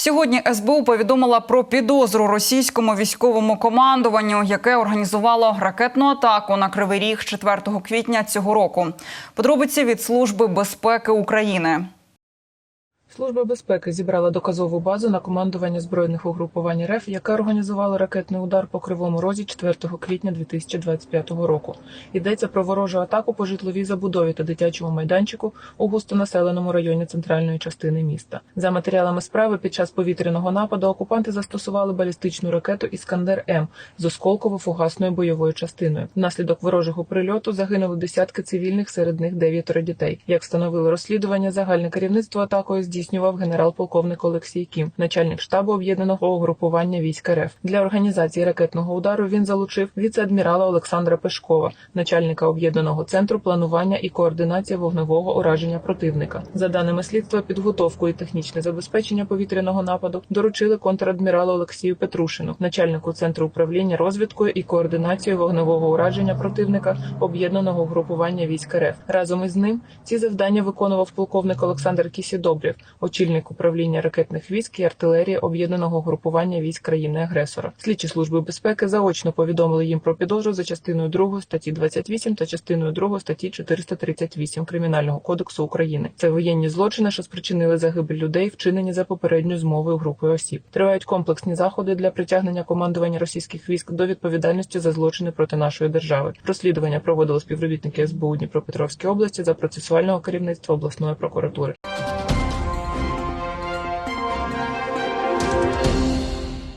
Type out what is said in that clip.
Сьогодні СБУ повідомила про підозру російському військовому командуванню, яке організувало ракетну атаку на Кривий Ріг 4 квітня цього року. Подробиці від Служби безпеки України. Служба безпеки зібрала доказову базу на командування збройних угрупувань РФ, яка організувала ракетний удар по кривому розі 4 квітня 2025 року. Йдеться про ворожу атаку по житловій забудові та дитячому майданчику у густонаселеному районі центральної частини міста. За матеріалами справи, під час повітряного нападу окупанти застосували балістичну ракету Іскандер М з осколково-фугасною бойовою частиною. Внаслідок ворожого прильоту загинули десятки цивільних, серед них дев'ятеро дітей. Як встановило розслідування, загальне керівництво атакою здійснював генерал-полковник Олексій Кім, начальник штабу об'єднаного угрупування військ РФ. Для організації ракетного удару він залучив віце-адмірала Олександра Пешкова, начальника об'єднаного центру планування і координації вогневого ураження противника. За даними слідства, підготовку і технічне забезпечення повітряного нападу доручили контрадміралу Олексію Петрушину, начальнику центру управління розвідкою і координацією вогневого ураження противника об'єднаного угрупування військ РФ. Разом із ним ці завдання виконував полковник Олександр Кісідобрів, очільник управління ракетних військ і артилерії об'єднаного угрупування військ країни-агресора. Слідчі служби безпеки заочно повідомили їм про підозру за частиною 2 статті 28 та частиною 2 статті 438 Кримінального кодексу України. Це воєнні злочини, що спричинили загибель людей, вчинені за попередньою змовою групою осіб. Тривають комплексні заходи для притягнення командування російських військ до відповідальності за злочини проти нашої держави. Розслідування проводили співробітники СБУ Дніпропетровської області за процесуального керівництва обласної прокуратури.